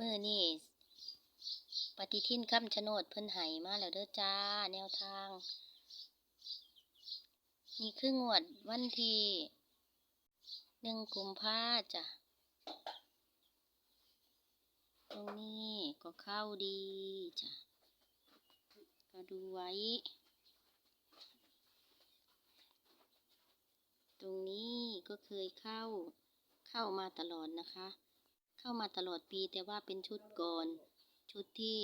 มือนี่ปฏิทินคำชะโนดเพิ่นไห้มาแล้วเด้อจ้า แนวทาง นี่คืองวดวันที่หนึ่งกุมภาจ้ะ ตรงนี้ก็เข้าดีจ้ะ ก็ดูไว้ ตรงนี้ก็เคยเข้าเข้ามาตลอดนะคะ เข้ามาตลอดปีแต่ว่าเป็นชุดก่อน ชุดที่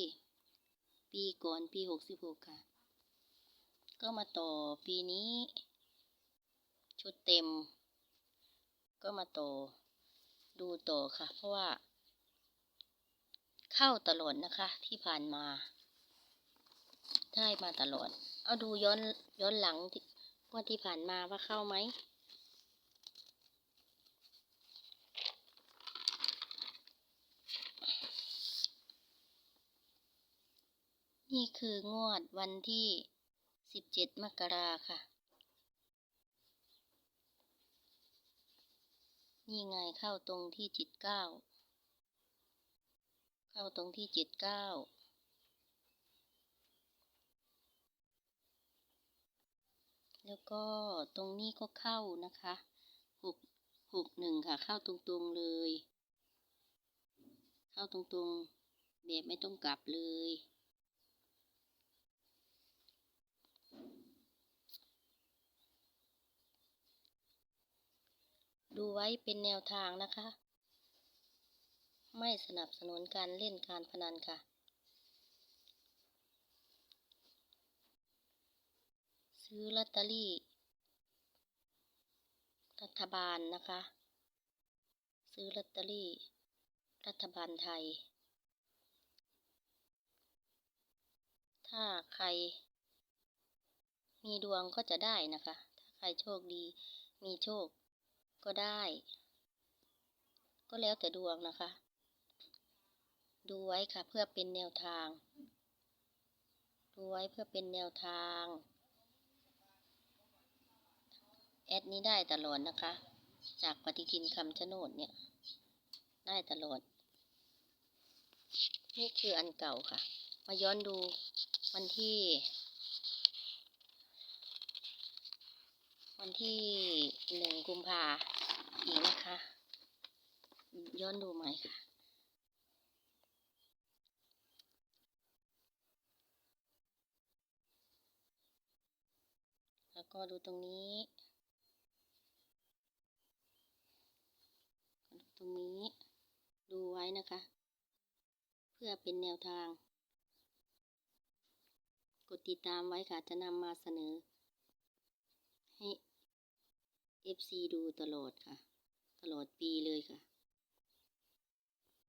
ปีก่อนปีหกสิบหกค่ะ ก็มาต่อปีนี้ ชุดเต็ม ก็มาต่อดูต่อค่ะ เพราะว่า เข้าตลอดนะคะ ที่ผ่านมาได้มาตลอด เอาดูย้อนย้อนหลังที่งว่าที่ผ่านมาว่าเข้าไหม นี่คืองวดวันที่สิบเจ็ดมกราค่ะ นี่ไงเข้าตรงที่จิตเก้า เข้าตรงที่จิตเก้า แล้วก็ตรงนี้ก็เข้านะคะหกหกหนึ่งค่ะ เข้าตรงๆเลย เข้าตรงๆแบบไม่ต้องกลับเลย ดูไว้เป็นแนวทางนะคะ ไม่สนับสนุนการเล่นการพนันค่ะ ซื้อลอตเตอรี่ รัฐบาลนะคะ ซื้อลอตเตอรี่ รัฐบาลไทย ถ้าใครมีดวงก็จะได้นะคะ ถ้าใครโชคดี มีโชค ก็ได้ ก็แล้วแต่ดวงนะคะ ดูไว้ค่ะเพื่อเป็นแนวทาง ดูไว้เพื่อเป็นแนวทางแอดนี้ได้ตลอดนะคะ จากปฏิทินคำชะโนดเนี่ย ได้ตลอด นี่คืออันเก่าค่ะ มาย้อนดูวันที่ วันที่หนึ่งกุมภาอีกนะคะ ย้อนดูใหม่ค่ะ แล้วก็ดูตรงนี้ ตรงนี้ ดูไว้นะคะ เพื่อเป็นแนวทาง กดติดตามไว้ค่ะ จะนำมาเสนอให้ FC ดูตลอดค่ะ ตลอดปีเลยค่ะ